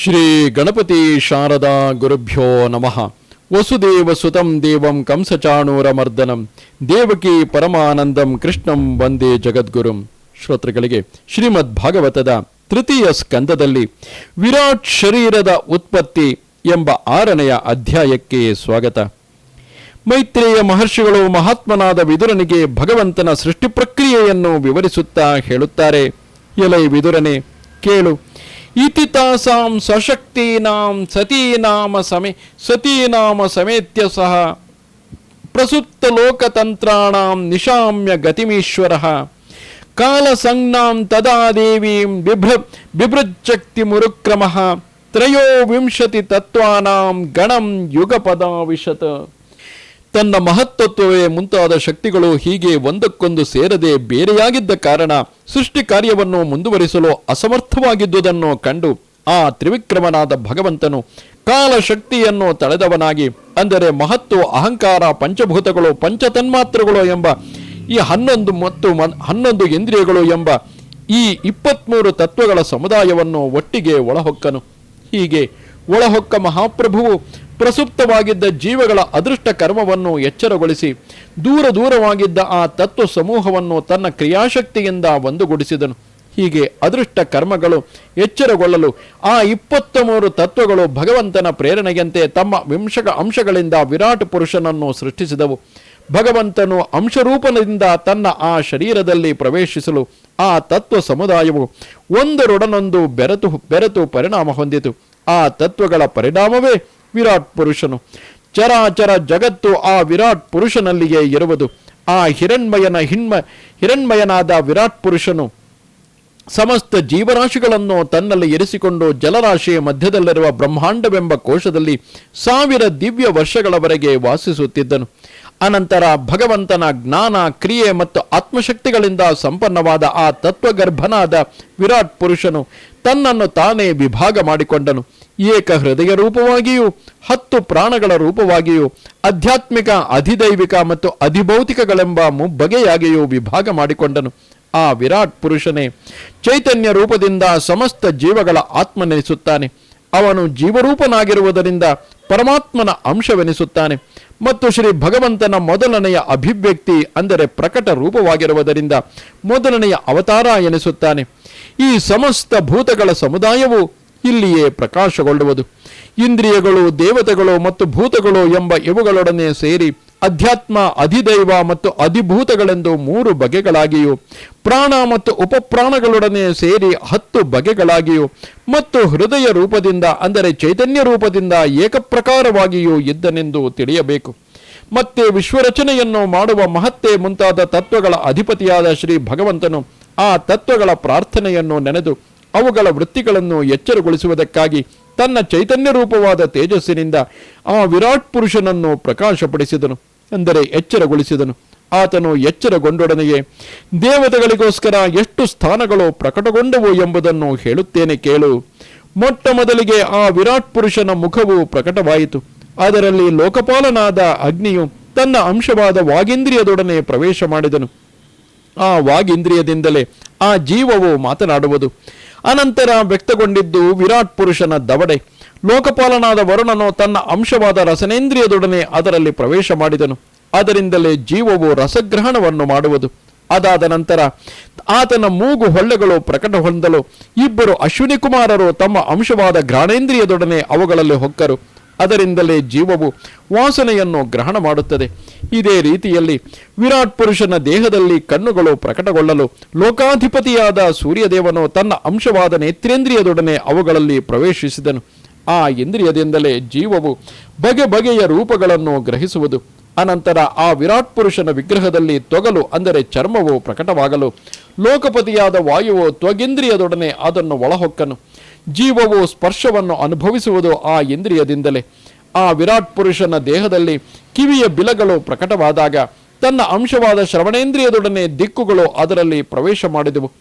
ಶ್ರೀ ಗಣಪತಿ ಶಾರದಾ ಗುರುಭ್ಯೋ ನಮಃ. ವಸುದೇವ ಸುತಂ ದೇವಂ ಕಂಸಚಾಣೂರಮರ್ದನಂ ದೇವಕಿ ಪರಮಾನಂದಂ ಕೃಷ್ಣಂ ವಂದೇ ಜಗದ್ಗುರುಂ. ಶ್ರೋತೃಗಳಿಗೆ ಶ್ರೀಮದ್ ಭಾಗವತದ ತೃತೀಯ ಸ್ಕಂದದಲ್ಲಿ ವಿರಾಟ್ ಶರೀರದ ಉತ್ಪತ್ತಿ ಎಂಬ ಆರನೆಯ ಅಧ್ಯಾಯಕ್ಕೆ ಸ್ವಾಗತ. ಮೈತ್ರೇಯ ಮಹರ್ಷಿಗಳು ಮಹಾತ್ಮನಾದ ವಿದುರನಿಗೆ ಭಗವಂತನ ಸೃಷ್ಟಿ ಪ್ರಕ್ರಿಯೆಯನ್ನು ವಿವರಿಸುತ್ತಾ ಹೇಳುತ್ತಾರೆ. ಎಲೈ ವಿದುರನೆ, ಕೇಳು. इति तासां सशक्तीनां सतीनाम समे, सतीनाम समेत्य सः। निशाम्य गतिमीश्वरः। कालसंज्ञां तदा देवीं बिभृ बिभृच्छक्तिमुरुक्रमः त्रयोविंशतितत्त्वानां गणं युगपदाविशत्। ತನ್ನ ಮಹತ್ತತ್ವವೇ ಮುಂತಾದ ಶಕ್ತಿಗಳು ಹೀಗೆ ಒಂದಕ್ಕೊಂದು ಸೇರದೆ ಬೇರೆಯಾಗಿದ್ದ ಕಾರಣ ಸೃಷ್ಟಿ ಕಾರ್ಯವನ್ನು ಮುಂದುವರಿಸಲು ಅಸಮರ್ಥವಾಗಿದ್ದುದನ್ನು ಕಂಡು ಆ ತ್ರಿವಿಕ್ರಮನಾದ ಭಗವಂತನು ಕಾಲಶಕ್ತಿಯನ್ನು ತಳೆದವನಾಗಿ, ಅಂದರೆ ಮಹತ್ತು ಅಹಂಕಾರ, ಪಂಚಭೂತಗಳು, ಪಂಚತನ್ಮಾತ್ರಗಳು ಎಂಬ ಈ ಹನ್ನೊಂದು ಮತ್ತು ಹನ್ನೊಂದು ಇಂದ್ರಿಯಗಳು ಎಂಬ ಈ ಇಪ್ಪತ್ಮೂರು ತತ್ವಗಳ ಸಮುದಾಯವನ್ನು ಒಟ್ಟಿಗೆ ಒಳಹೊಕ್ಕನು. ಹೀಗೆ ಒಳಹೊಕ್ಕ ಮಹಾಪ್ರಭುವು ಪ್ರಸುಪ್ತವಾಗಿದ್ದ ಜೀವಗಳ ಅದೃಷ್ಟ ಕರ್ಮವನ್ನು ಎಚ್ಚರಗೊಳಿಸಿ ದೂರ ದೂರವಾಗಿದ್ದ ಆ ತತ್ವ ಸಮೂಹವನ್ನು ತನ್ನ ಕ್ರಿಯಾಶಕ್ತಿಯಿಂದ ಒಂದುಗೂಡಿಸಿದನು. ಹೀಗೆ ಅದೃಷ್ಟ ಕರ್ಮಗಳು ಎಚ್ಚರಗೊಳ್ಳಲು ಆ ಇಪ್ಪತ್ತ ಮೂರು ತತ್ವಗಳು ಭಗವಂತನ ಪ್ರೇರಣೆಯಂತೆ ತಮ್ಮ ವಿಂಶಕ ಅಂಶಗಳಿಂದ ವಿರಾಟ್ ಪುರುಷನನ್ನು ಸೃಷ್ಟಿಸಿದವು. ಭಗವಂತನು ಅಂಶರೂಪದಿಂದ ತನ್ನ ಆ ಶರೀರದಲ್ಲಿ ಪ್ರವೇಶಿಸಲು ಆ ತತ್ವ ಸಮುದಾಯವು ಒಂದರೊಡನೊಂದು ಬೆರೆತು ಬೆರೆತು ಪರಿಣಾಮ ಹೊಂದಿತು. ಆ ತತ್ವಗಳ ಪರಿಣಾಮವೇ ವಿರಾಟ್ ಪುರುಷನು. ಚರಾಚರ ಜಗತ್ತು ಆ ವಿರಾಟ್ ಪುರುಷನಲ್ಲಿಯೇ ಇರುವುದು. ಆ ಹಿರಣ್ಮಯನ ಹಿಣ್ಮ, ಹಿರಣ್ಮಯನಾದ ವಿರಾಟ್ ಪುರುಷನು ಸಮಸ್ತ ಜೀವರಾಶಿಗಳನ್ನು ತನ್ನಲ್ಲಿ ಇರಿಸಿಕೊಂಡು ಜಲರಾಶಿಯ ಮಧ್ಯದಲ್ಲಿರುವ ಬ್ರಹ್ಮಾಂಡವೆಂಬ ಕೋಶದಲ್ಲಿ ಸಾವಿರ ದಿವ್ಯ ವರ್ಷಗಳವರೆಗೆ ವಾಸಿಸುತ್ತಿದ್ದನು. ಅನಂತರ ಭಗವಂತನ ಜ್ಞಾನ, ಕ್ರಿಯೆ ಮತ್ತು ಆತ್ಮಶಕ್ತಿಗಳಿಂದ ಸಂಪನ್ನವಾದ ಆ ತತ್ವಗರ್ಭನಾದ ವಿರಾಟ್ ಪುರುಷನು ತನ್ನನ್ನು ತಾನೇ ವಿಭಾಗ ಮಾಡಿಕೊಂಡನು. ಏಕ ಹೃದಯ ರೂಪವಾಗಿಯೂ, ಹತ್ತು ಪ್ರಾಣಗಳ ರೂಪವಾಗಿಯೂ, ಆಧ್ಯಾತ್ಮಿಕ, ಅಧಿದೈವಿಕ ಮತ್ತು ಅಧಿಭೌತಿಕಗಳೆಂಬ ಮುಬ್ಬಗೆಯಾಗಿಯೂ ವಿಭಾಗ ಮಾಡಿಕೊಂಡನು. ಆ ವಿರಾಟ್ ಪುರುಷನೇ ಚೈತನ್ಯ ರೂಪದಿಂದ ಸಮಸ್ತ ಜೀವಗಳ ಆತ್ಮನೆನಿಸುತ್ತಾನೆ. ಅವನು ಜೀವರೂಪನಾಗಿರುವುದರಿಂದ ಪರಮಾತ್ಮನ ಅಂಶವೆನಿಸುತ್ತಾನೆ. ಮತ್ತು ಶ್ರೀ ಭಗವಂತನ ಮೊದಲನೆಯ ಅಭಿವ್ಯಕ್ತಿ ಅಂದರೆ ಪ್ರಕಟ ರೂಪವಾಗಿರುವುದರಿಂದ ಮೊದಲನೆಯ ಅವತಾರ ಎನಿಸುತ್ತಾನೆ. ಈ ಸಮಸ್ತ ಭೂತಗಳ ಸಮುದಾಯವು ಇಲ್ಲಿಯೇ ಪ್ರಕಾಶಗೊಳ್ಳುವುದು. ಇಂದ್ರಿಯಗಳು, ದೇವತೆಗಳು ಮತ್ತು ಭೂತಗಳು ಎಂಬ ಇವುಗಳೊಡನೆ ಸೇರಿ ಅಧ್ಯಾತ್ಮ, ಅಧಿದೈವ ಮತ್ತು ಅಧಿಭೂತಗಳೆಂದು ಮೂರು ಬಗೆಗಳಾಗಿಯೂ, ಪ್ರಾಣ ಮತ್ತು ಉಪಪ್ರಾಣಗಳೊಡನೆ ಸೇರಿ ಹತ್ತು ಬಗೆಗಳಾಗಿಯೂ ಮತ್ತು ಹೃದಯ ರೂಪದಿಂದ ಅಂದರೆ ಚೈತನ್ಯ ರೂಪದಿಂದ ಏಕಪ್ರಕಾರವಾಗಿಯೂ ಇದ್ದನೆಂದು ತಿಳಿಯಬೇಕು. ಮತ್ತೆ ವಿಶ್ವರಚನೆಯನ್ನು ಮಾಡುವ ಮಹತ್ತೆ ಮುಂತಾದ ತತ್ವಗಳ ಅಧಿಪತಿಯಾದ ಶ್ರೀ ಭಗವಂತನು ಆ ತತ್ವಗಳ ಪ್ರಾರ್ಥನೆಯನ್ನು ನೆನೆದು ಅವುಗಳ ವೃತ್ತಿಗಳನ್ನು ಎಚ್ಚರಗೊಳಿಸುವುದಕ್ಕಾಗಿ ತನ್ನ ಚೈತನ್ಯ ರೂಪವಾದ ತೇಜಸ್ಸಿನಿಂದ ಆ ವಿರಾಟ್ ಪುರುಷನನ್ನು ಪ್ರಕಾಶಪಡಿಸಿದನು, ಅಂದರೆ ಎಚ್ಚರಗೊಳಿಸಿದನು. ಆತನು ಎಚ್ಚರಗೊಂಡೊಡನೆಯೇ, ದೇವತೆಗಳಿಗೋಸ್ಕರ ಎಷ್ಟು ಸ್ಥಾನಗಳು ಪ್ರಕಟಗೊಂಡವು ಎಂಬುದನ್ನು ಹೇಳುತ್ತೇನೆ ಕೇಳು. ಮೊಟ್ಟ ಮೊದಲಿಗೆ ಆ ವಿರಾಟ್ ಪುರುಷನ ಮುಖವು ಪ್ರಕಟವಾಯಿತು. ಅದರಲ್ಲಿ ಲೋಕಪಾಲನಾದ ಅಗ್ನಿಯು ತನ್ನ ಅಂಶವಾದ ವಾಗೇಂದ್ರಿಯದೊಡನೆ ಪ್ರವೇಶ ಮಾಡಿದನು. ಆ ವಾಗೇಂದ್ರಿಯದಿಂದಲೇ ಆ ಜೀವವು ಮಾತನಾಡುವುದು. ಅನಂತರ ವ್ಯಕ್ತಗೊಂಡಿದ್ದು ವಿರಾಟ್ ಪುರುಷನ ದವಡೆ. ಲೋಕಪಾಲನಾದ ವರುಣನು ತನ್ನ ಅಂಶವಾದ ರಸನೇಂದ್ರಿಯದೊಡನೆ ಅದರಲ್ಲಿ ಪ್ರವೇಶ ಮಾಡಿದನು. ಅದರಿಂದಲೇ ಜೀವವು ರಸಗ್ರಹಣವನ್ನು ಮಾಡುವುದು. ಅದಾದ ನಂತರ ಆತನ ಮೂಗು ಹೊಳ್ಳೆಗಳು ಪ್ರಕಟ ಹೊಂದಲು ಇಬ್ಬರು ಅಶ್ವಿನಿ ಕುಮಾರರು ತಮ್ಮ ಅಂಶವಾದ ಘ್ರಾಣೇಂದ್ರಿಯದೊಡನೆ ಅವುಗಳಲ್ಲಿ ಹೊಕ್ಕರು. ಅದರಿಂದಲೇ ಜೀವವು ವಾಸನೆಯನ್ನು ಗ್ರಹಣ ಮಾಡುತ್ತದೆ. ಇದೇ ರೀತಿಯಲ್ಲಿ ವಿರಾಟ್ ಪುರುಷನ ದೇಹದಲ್ಲಿ ಕಣ್ಣುಗಳು ಪ್ರಕಟಗೊಳ್ಳಲು ಲೋಕಾಧಿಪತಿಯಾದ ಸೂರ್ಯದೇವನು ತನ್ನ ಅಂಶವಾದ ನೇತ್ರೇಂದ್ರಿಯದೊಡನೆ ಅವುಗಳಲ್ಲಿ ಪ್ರವೇಶಿಸಿದನು. ಆ ಇಂದ್ರಿಯದಿಂದಲೇ ಜೀವವು ಬಗೆ ಬಗೆಯ ರೂಪಗಳನ್ನು ಗ್ರಹಿಸುವುದು. ಅನಂತರ ಆ ವಿರಾಟ್ ಪುರುಷನ ವಿಗ್ರಹದಲ್ಲಿ ತೊಗಲು ಅಂದರೆ ಚರ್ಮವು ಪ್ರಕಟವಾಗಲು ಲೋಕಪತಿಯಾದ ವಾಯುವು ತ್ವಗೇಂದ್ರಿಯದೊಡನೆ ಅದನ್ನು ಒಳಹೊಕ್ಕನು. ಜೀವವು ಸ್ಪರ್ಶವನ್ನು ಅನುಭವಿಸುವುದು ಆ ಇಂದ್ರಿಯದಿಂದಲೇ. ಆ ವಿರಾಟ್ ಪುರುಷನ ದೇಹದಲ್ಲಿ ಕಿವಿಯ ಬಿಲಗಳು ಪ್ರಕಟವಾದಾಗ ತನ್ನ ಅಂಶವಾದ ಶ್ರವಣೇಂದ್ರಿಯದೊಡನೆ ದಿಕ್ಕುಗಳು ಅದರಲ್ಲಿ ಪ್ರವೇಶ ಮಾಡಿದವು.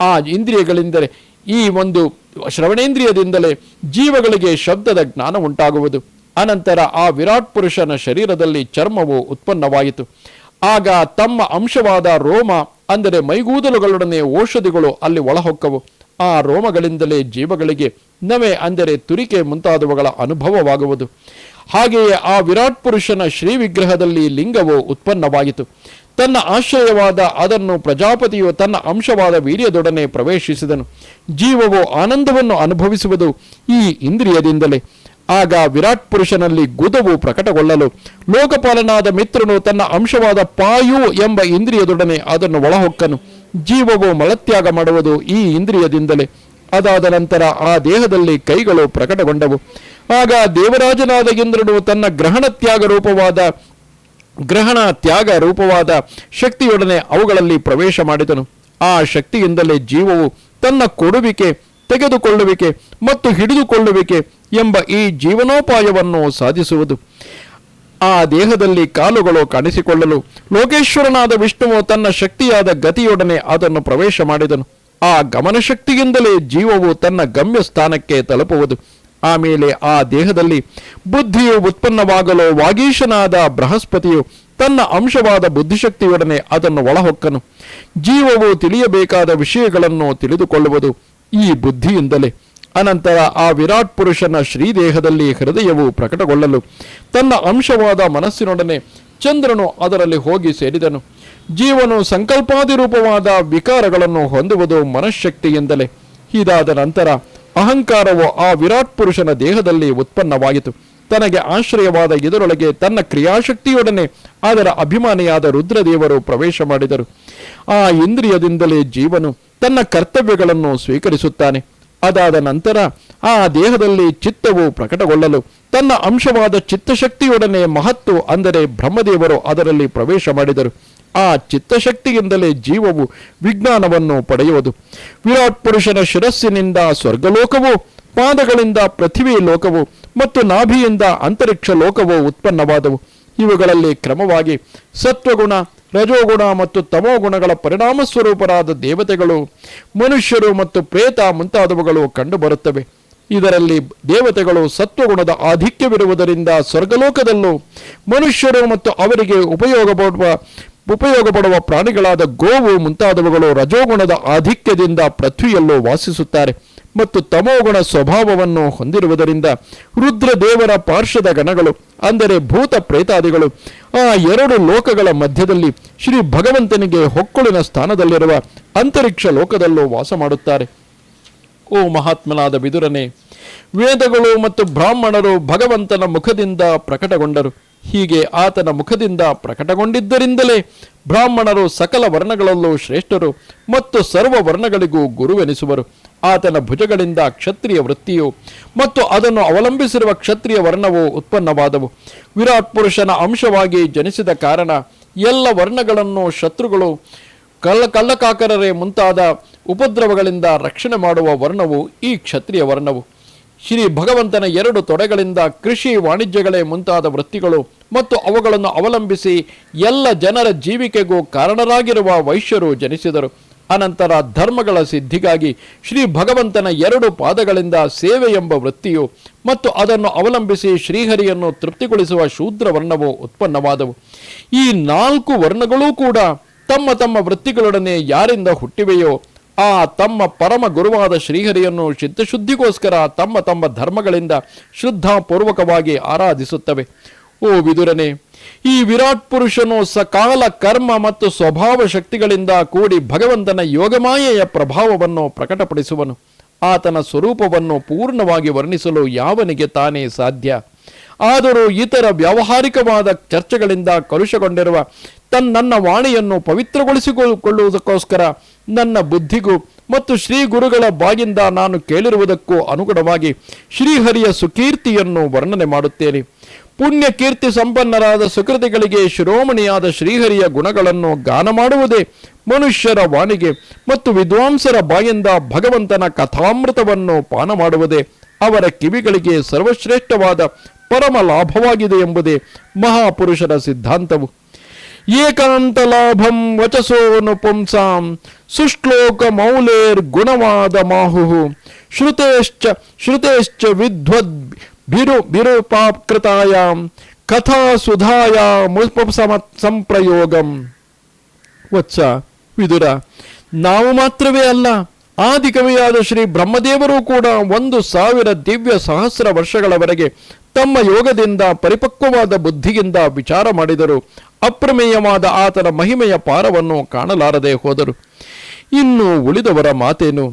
ಆ ಇಂದ್ರಿಯಗಳೆಂದರೆ ಈ ಒಂದು ಶ್ರವಣೇಂದ್ರಿಯದಿಂದಲೇ ಜೀವಗಳಿಗೆ ಶಬ್ದದ ಜ್ಞಾನ ಉಂಟಾಗುವುದು. ಅನಂತರ ಆ ವಿರಾಟ್ ಪುರುಷನ ಶರೀರದಲ್ಲಿ ಚರ್ಮವು ಉತ್ಪನ್ನವಾಯಿತು. ಆಗ ತಮ್ಮ ಅಂಶವಾದ ರೋಮ, ಅಂದರೆ ಮೈಗೂದಲುಗಳೊಡನೆ ಔಷಧಿಗಳು ಅಲ್ಲಿ ಒಳಹೊಕ್ಕವು. ಆ ರೋಮಗಳಿಂದಲೇ ಜೀವಗಳಿಗೆ ನವೆ ಅಂದರೆ ತುರಿಕೆ ಮುಂತಾದವುಗಳ ಅನುಭವವಾಗುವುದು. ಹಾಗೆಯೇ ಆ ವಿರಾಟ್ ಪುರುಷನ ಶ್ರೀ ವಿಗ್ರಹದಲ್ಲಿ ಲಿಂಗವು ಉತ್ಪನ್ನವಾಯಿತು ತನ್ನ ಆಶ್ರಯವಾದ ಅದನ್ನು ಪ್ರಜಾಪತಿಯು ತನ್ನ ಅಂಶವಾದ ವೀರ್ಯದೊಡನೆ ಪ್ರವೇಶಿಸಿದನು. ಜೀವವು ಆನಂದವನ್ನು ಅನುಭವಿಸುವುದು ಈ ಇಂದ್ರಿಯದಿಂದಲೇ. ಆಗ ವಿರಾಟ್ ಪುರುಷನಲ್ಲಿ ಗುದವು ಪ್ರಕಟಗೊಳ್ಳಲು ಲೋಕಪಾಲನಾದ ಮಿತ್ರನು ತನ್ನ ಅಂಶವಾದ ಪಾಯು ಎಂಬ ಇಂದ್ರಿಯದೊಡನೆ ಅದನ್ನು ಒಳಹೊಕ್ಕನು. ಜೀವವು ಮಲತ್ಯಾಗ ಮಾಡುವುದು ಈ ಇಂದ್ರಿಯದಿಂದಲೇ. ಅದಾದ ನಂತರ ಆ ದೇಹದಲ್ಲಿ ಕೈಗಳು ಪ್ರಕಟಗೊಂಡವು. ಆಗ ದೇವರಾಜನಾದ ಇಂದ್ರನು ತನ್ನ ಗ್ರಹಣ ತ್ಯಾಗ ರೂಪವಾದ, ಗ್ರಹಣ ತ್ಯಾಗ ರೂಪವಾದ ಶಕ್ತಿಯೊಡನೆ ಅವುಗಳಲ್ಲಿ ಪ್ರವೇಶ ಮಾಡಿದನು. ಆ ಶಕ್ತಿಯಿಂದಲೇ ಜೀವವು ತನ್ನ ಕೊಡುವಿಕೆ, ತೆಗೆದುಕೊಳ್ಳುವಿಕೆ ಮತ್ತು ಹಿಡಿದುಕೊಳ್ಳುವಿಕೆ ಎಂಬ ಈ ಜೀವನೋಪಾಯವನ್ನು ಸಾಧಿಸುವುದು. ಆ ದೇಹದಲ್ಲಿ ಕಾಲುಗಳು ಕಾಣಿಸಿಕೊಳ್ಳಲು ಲೋಕೇಶ್ವರನಾದ ವಿಷ್ಣುವು ತನ್ನ ಶಕ್ತಿಯಾದ ಗತಿಯೊಡನೆ ಅದನ್ನು ಪ್ರವೇಶ ಮಾಡಿದನು. ಆ ಗಮನಶಕ್ತಿಯಿಂದಲೇ ಜೀವವು ತನ್ನ ಗಮ್ಯ ಸ್ಥಾನಕ್ಕೆ ತಲುಪುವುದು ಆಮೇಲೆ ಆ ದೇಹದಲ್ಲಿ ಬುದ್ಧಿಯು ಉತ್ಪನ್ನವಾಗಲು ವಾಗೀಶನಾದ ಬೃಹಸ್ಪತಿಯು ತನ್ನ ಅಂಶವಾದ ಬುದ್ಧಿಶಕ್ತಿಯೊಡನೆ ಅದನ್ನು ಒಳಹೊಕ್ಕನು. ಜೀವವು ತಿಳಿಯಬೇಕಾದ ವಿಷಯಗಳನ್ನು ತಿಳಿದುಕೊಳ್ಳುವುದು ಈ ಬುದ್ಧಿಯಿಂದಲೇ. ಅನಂತರ ಆ ವಿರಾಟ್ ಪುರುಷನ ಶ್ರೀದೇಹದಲ್ಲಿ ಹೃದಯವು ಪ್ರಕಟಗೊಳ್ಳಲು ತನ್ನ ಅಂಶವಾದ ಮನಸ್ಸಿನೊಡನೆ ಚಂದ್ರನು ಅದರಲ್ಲಿ ಹೋಗಿ ಸೇರಿದನು. ಜೀವನು ಸಂಕಲ್ಪಾದಿ ರೂಪವಾದ ವಿಕಾರಗಳನ್ನು ಹೊಂದುವುದು ಮನಃಶಕ್ತಿಯಿಂದಲೇ. ಇದಾದ ನಂತರ ಅಹಂಕಾರವು ಆ ವಿರಾಟ್ ಪುರುಷನ ದೇಹದಲ್ಲಿ ಉತ್ಪನ್ನವಾಯಿತು ತನಗೆ ಆಶ್ರಯವಾದ ಇದರೊಳಗೆ ತನ್ನ ಕ್ರಿಯಾಶಕ್ತಿಯೊಡನೆ ಅದರ ಅಭಿಮಾನಿಯಾದ ರುದ್ರದೇವರು ಪ್ರವೇಶ ಮಾಡಿದರು. ಆ ಇಂದ್ರಿಯದಿಂದಲೇ ಜೀವನು ತನ್ನ ಕರ್ತವ್ಯಗಳನ್ನು ಸ್ವೀಕರಿಸುತ್ತಾನೆ. ಅದಾದ ನಂತರ ಆ ದೇಹದಲ್ಲಿ ಚಿತ್ತವು ಪ್ರಕಟಗೊಳ್ಳಲು ತನ್ನ ಅಂಶವಾದ ಚಿತ್ತಶಕ್ತಿಯೊಡನೆ ಮಹತ್ತು ಅಂದರೆ ಬ್ರಹ್ಮದೇವರು ಅದರಲ್ಲಿ ಪ್ರವೇಶ ಮಾಡಿದರು. ಆ ಚಿತ್ತಶಕ್ತಿಯಿಂದಲೇ ಜೀವವು ವಿಜ್ಞಾನವನ್ನು ಪಡೆಯುವುದು. ವಿರಾಟ್ ಪುರುಷನ ಶಿರಸ್ಸಿನಿಂದ ಸ್ವರ್ಗಲೋಕವು, ಪಾದಗಳಿಂದ ಪೃಥ್ವಿ ಲೋಕವು ಮತ್ತು ನಾಭಿಯಿಂದ ಅಂತರಿಕ್ಷ ಲೋಕವು ಉತ್ಪನ್ನವಾದವು. ಇವುಗಳಲ್ಲಿ ಕ್ರಮವಾಗಿ ಸತ್ವಗುಣ ರಜೋಗುಣ ಮತ್ತು ತಮೋಗುಣಗಳ ಪರಿಣಾಮ ಸ್ವರೂಪರಾದ ದೇವತೆಗಳು, ಮನುಷ್ಯರು ಮತ್ತು ಪ್ರೇತ ಮುಂತಾದವುಗಳು ಕಂಡುಬರುತ್ತವೆ. ಇದರಲ್ಲಿ ದೇವತೆಗಳು ಸತ್ವಗುಣದ ಆಧಿಕ್ಯವಿರುವುದರಿಂದ ಸ್ವರ್ಗಲೋಕದಲ್ಲೂ ಮನುಷ್ಯರು ಮತ್ತು ಅವರಿಗೆ ಉಪಯೋಗ ಪಡುವ ಉಪಯೋಗ ಪಡುವ ಪ್ರಾಣಿಗಳಾದ ಗೋವು ಮುಂತಾದವುಗಳು ರಜೋಗುಣದ ಆಧಿಕ್ಯದಿಂದ ಪೃಥ್ವಿಯಲ್ಲೂ ವಾಸಿಸುತ್ತಾರೆ. ಮತ್ತು ತಮೋಗುಣ ಸ್ವಭಾವವನ್ನು ಹೊಂದಿರುವುದರಿಂದ ರುದ್ರದೇವರ ಪಾರ್ಶ್ವದ ಗಣಗಳು, ಅಂದರೆ ಭೂತ ಪ್ರೇತಾದಿಗಳು, ಆ ಎರಡು ಲೋಕಗಳ ಮಧ್ಯದಲ್ಲಿ ಶ್ರೀ ಭಗವಂತನಿಗೆ ಹೊಕ್ಕುಳಿನ ಸ್ಥಾನದಲ್ಲಿರುವ ಅಂತರಿಕ್ಷ ಲೋಕದಲ್ಲೂ ವಾಸ ಮಾಡುತ್ತಾರೆ. ಓ ಮಹಾತ್ಮನಾದ ವಿದುರನೇ, ವೇದಗಳು ಮತ್ತು ಬ್ರಾಹ್ಮಣರು ಭಗವಂತನ ಮುಖದಿಂದ ಪ್ರಕಟಗೊಂಡರು. ಹೀಗೆ ಆತನ ಮುಖದಿಂದ ಪ್ರಕಟಗೊಂಡಿದ್ದರಿಂದಲೇ ಬ್ರಾಹ್ಮಣರು ಸಕಲ ವರ್ಣಗಳಲ್ಲೂ ಶ್ರೇಷ್ಠರು ಮತ್ತು ಸರ್ವ ವರ್ಣಗಳಿಗೂ ಗುರುವೆನಿಸುವರು. ಆತನ ಭುಜಗಳಿಂದ ಕ್ಷತ್ರಿಯ ವೃತ್ತಿಯು ಮತ್ತು ಅದನ್ನು ಅವಲಂಬಿಸಿರುವ ಕ್ಷತ್ರಿಯ ವರ್ಣವು ಉತ್ಪನ್ನವಾದವು. ವಿರಾಟ್ ಪುರುಷನ ಅಂಶವಾಗಿ ಜನಿಸಿದ ಕಾರಣ ಎಲ್ಲ ವರ್ಣಗಳನ್ನು ಶತ್ರುಗಳು ಕಳ್ಳ ಕಳ್ಳಕಾಕರರೇ ಮುಂತಾದ ಉಪದ್ರವಗಳಿಂದ ರಕ್ಷಣೆ ಮಾಡುವ ವರ್ಣವು ಈ ಕ್ಷತ್ರಿಯ ವರ್ಣವು. ಶ್ರೀ ಭಗವಂತನ ಎರಡು ತೊಡೆಗಳಿಂದ ಕೃಷಿ ವಾಣಿಜ್ಯಗಳೇ ಮುಂತಾದ ವೃತ್ತಿಗಳು ಮತ್ತು ಅವುಗಳನ್ನು ಅವಲಂಬಿಸಿ ಎಲ್ಲ ಜನರ ಜೀವಿಕೆಗೂ ಕಾರಣರಾಗಿರುವ ವೈಶ್ಯರು ಜನಿಸಿದರು. ಅನಂತರ ಧರ್ಮಗಳ ಸಿದ್ಧಿಗಾಗಿ ಶ್ರೀ ಭಗವಂತನ ಎರಡು ಪಾದಗಳಿಂದ ಸೇವೆ ಎಂಬ ವೃತ್ತಿಯು ಮತ್ತು ಅದನ್ನು ಅವಲಂಬಿಸಿ ಶ್ರೀಹರಿಯನ್ನು ತೃಪ್ತಿಗೊಳಿಸುವ ಶೂದ್ರ ವರ್ಣವು ಉತ್ಪನ್ನವಾದವು. ಈ ನಾಲ್ಕು ವರ್ಣಗಳೂ ಕೂಡ ತಮ್ಮ ತಮ್ಮ ವೃತ್ತಿಗಳೊಡನೆ ಯಾರಿಂದ ಹುಟ್ಟಿವೆಯೋ ಆ ತಮ್ಮ ಪರಮ ಗುರುವಾದ ಶ್ರೀಹರಿಯನ್ನು ಚಿತ್ತಶುದ್ಧಿಗೋಸ್ಕರ ತಮ್ಮ ತಮ್ಮ ಧರ್ಮಗಳಿಂದ ಶ್ರದ್ಧಾಪೂರ್ವಕವಾಗಿ ಆರಾಧಿಸುತ್ತವೆ. ಓ ವಿದುರನೆ, ಈ ವಿರಾಟ್ ಪುರುಷನು ಸಕಾಲ ಕರ್ಮ ಮತ್ತು ಸ್ವಭಾವ ಶಕ್ತಿಗಳಿಂದ ಕೂಡಿ ಭಗವಂತನ ಯೋಗಮಾಯೆಯ ಪ್ರಭಾವವನ್ನು ಪ್ರಕಟಪಡಿಸುವನು. ಆತನ ಸ್ವರೂಪವನ್ನು ಪೂರ್ಣವಾಗಿ ವರ್ಣಿಸಲು ಯಾವನಿಗೆ ತಾನೇ ಸಾಧ್ಯ? ಆದರೂ ಇತರ ವ್ಯಾವಹಾರಿಕವಾದ ಚರ್ಚೆಗಳಿಂದ ಕಲುಷಗೊಂಡಿರುವ ತನ್ನನ್ನ ವಾಣಿಯನ್ನು ಪವಿತ್ರಗೊಳಿಸಿಕೊಳ್ಳುವುದಕ್ಕೋಸ್ಕರ ನನ್ನ ಬುದ್ಧಿಗೂ ಮತ್ತು ಶ್ರೀ ಗುರುಗಳ ಬಾಯಿಂದ ನಾನು ಕೇಳಿರುವುದಕ್ಕೂ ಅನುಗುಣವಾಗಿ ಶ್ರೀಹರಿಯ ಸುಕೀರ್ತಿಯನ್ನು ವರ್ಣನೆ ಮಾಡುತ್ತೇನೆ. ಪುಣ್ಯ ಕೀರ್ತಿ ಸಂಪನ್ನರಾದ ಸುಕೃತಿಗಳಿಗೆ ಶಿರೋಮಣಿಯಾದ ಶ್ರೀಹರಿಯ ಗುಣಗಳನ್ನು ಗಾನ ಮಾಡುವುದೇ ಮನುಷ್ಯರ ವಾಣಿಗೆ ಮತ್ತು ವಿದ್ವಾಂಸರ ಬಾಯಿಂದ ಭಗವಂತನ ಕಥಾಮೃತವನ್ನು ಪಾನ ಮಾಡುವುದೇ ಅವರ ಕಿವಿಗಳಿಗೆ ಸರ್ವಶ್ರೇಷ್ಠವಾದ ಪರಮ ಲಾಭವಾಗಿದೆ ಎಂಬುದೇ ಮಹಾಪುರುಷರ ಸಿದ್ಧಾಂತವು. ಏಕಾಂತ ಲಾಭಂ ವಚಸೋನು ಪುಂಸಾಂ ಸುಶ್ಲೋಕ ಮೌಲೇರ್ ಗುಣವಾದ ಮಾಹು ಶ್ರುತೇಶ್ಚ ಶ್ರುತೇಶ್ಚ ವಿದ್ವದ್ ಬಿರು, ಬಿರುಪಾಕೃತಾಯ ಕಥಾ ಸುಧಾಯ ಸಂಪ್ರಯೋಗಂ. ವತ್ಸ, ವಿದುರ, ನಾವು ಮಾತ್ರವೇ ಅಲ್ಲ, ಆದಿಕವಿಯಾದ ಶ್ರೀ ಬ್ರಹ್ಮದೇವರು ಕೂಡ ಒಂದು ಸಾವಿರ ದಿವ್ಯ ಸಹಸ್ರ ವರ್ಷಗಳವರೆಗೆ ತಮ್ಮ ಯೋಗದಿಂದ, ಪರಿಪಕ್ವವಾದ ಬುದ್ಧಿಯಿಂದ ವಿಚಾರ ಮಾಡಿದರು. ಅಪ್ರಮೇಯವಾದ ಆತನ ಮಹಿಮೆಯ ಪಾರವನ್ನು ಕಾಣಲಾರದೆ ಹೋದರು. ಇನ್ನು ಉಳಿದವರ ಮಾತೇನು?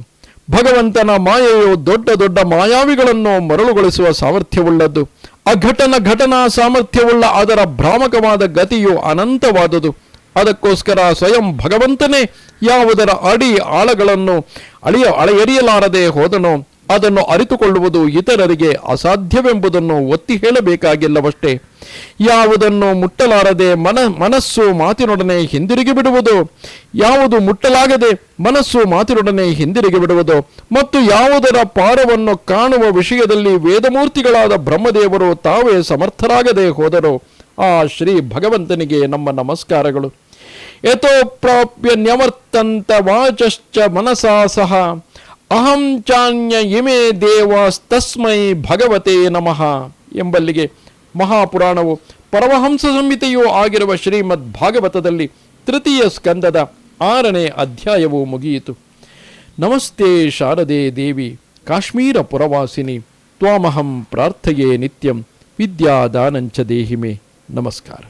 ಭಗವಂತನ ಮಾಯೆಯು ದೊಡ್ಡ ದೊಡ್ಡ ಮಾಯಾವಿಗಳನ್ನು ಮರಳುಗೊಳಿಸುವ ಸಾಮರ್ಥ್ಯವುಳ್ಳದ್ದು. ಅಘಟನ ಘಟನಾ ಸಾಮರ್ಥ್ಯವುಳ್ಳ ಅದರ ಭ್ರಾಮಕವಾದ ಗತಿಯು ಅನಂತವಾದುದು. ಅದಕ್ಕೋಸ್ಕರ ಸ್ವಯಂ ಭಗವಂತನೇ ಯಾವುದರ ಅಡಿ ಆಳಗಳನ್ನು ಅಳಿಯ, ಅಳೆಯರಿಯಲಾರದೆ ಹೋದನೋ? ಅದನ್ನು ಅರಿತುಕೊಳ್ಳುವುದು ಇತರರಿಗೆ ಅಸಾಧ್ಯವೆಂಬುದನ್ನು ಒತ್ತಿ ಹೇಳಬೇಕಾಗಿಲ್ಲವಷ್ಟೇ. ಯಾವುದನ್ನು ಮುಟ್ಟಲಾರದೆ ಮನ, ಮನಸ್ಸು ಮಾತಿನೊಡನೆ ಹಿಂದಿರುಗಿ ಬಿಡುವುದು. ಯಾವುದು ಮುಟ್ಟಲಾಗದೆ ಮನಸ್ಸು ಮಾತಿನೊಡನೆ ಹಿಂದಿರುಗಿ ಬಿಡುವುದು. ಮತ್ತು ಯಾವುದರ ಪಾರವನ್ನು ಕಾಣುವ ವಿಷಯದಲ್ಲಿ ವೇದಮೂರ್ತಿಗಳಾದ ಬ್ರಹ್ಮದೇವರು ತಾವೇ ಸಮರ್ಥರಾಗದೆ ಹೋದರು. ಆ ಶ್ರೀ ಭಗವಂತನಿಗೆ ನಮ್ಮ ನಮಸ್ಕಾರಗಳು. ಯಥೋ ಪ್ರಾಪ್ಯ ನ್ಯವರ್ತಂತ ವಾಚಶ್ಚ ಮನಸಾ ಸಹ. ಅಹಂ ಚಾನ್ಯ ಇಮೇ ದೇವಸ್ತಸ್ಮೈ ಭಗವತೆ ನಮಃ ಎಂಬಲ್ಲಿಗೆ ಮಹಾಪುರಾಣವು ಪರಮಹಂಸ ಸಂಹಿತೆಯೂ ಆಗಿರುವ ಶ್ರೀಮದ್ ಭಾಗವತದಲ್ಲಿ ತೃತೀಯ ಸ್ಕಂದದ ಆರನೇ ಅಧ್ಯಾಯವು ಮುಗಿಯಿತು. ನಮಸ್ತೆ ಶಾರದೆ ದೇವಿ, ಕಾಶ್ಮೀರ ಪುರವಾಸಿನಿ, ತ್ವಾಮಹಂ ಪ್ರಾರ್ಥೆಯೇ ನಿತ್ಯಂ, ವಿದ್ಯಾದಾನಂಚ ದೇಹಿಮೆ. ನಮಸ್ಕಾರ.